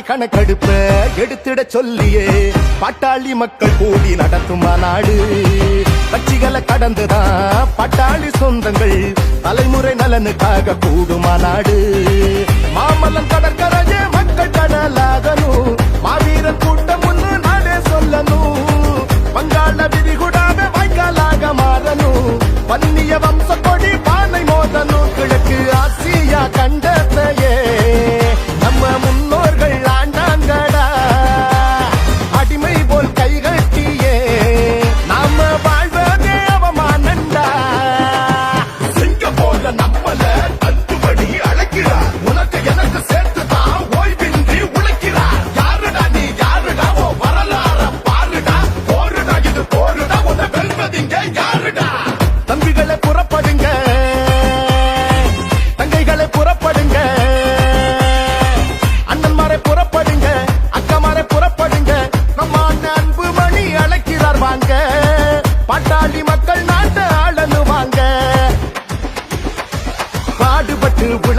சாதிவாரி கணக்கெடுப்ப எடுத்திட சொல்லியே. பாட்டாளி மக்கள் கூடி நடத்தும் மாநாடு. கட்சிகளை கடந்துதான் பாட்டாளி சொந்தங்கள் தலைமுறை நலனுக்காக கூடும் மாநாடு. மாமல்லம் கடற்கரையே மக்கள் கடலாகணும் மாவீரன் கூட்டம் ஒண்ணு நாடே சொல்லணும். வங்காள விரிகுடாக வாய்க்காலாக மாறணும். வன்னிய வம்ச கொடி பானை மோதணும். கிழக்கு ஆசியா கண்ட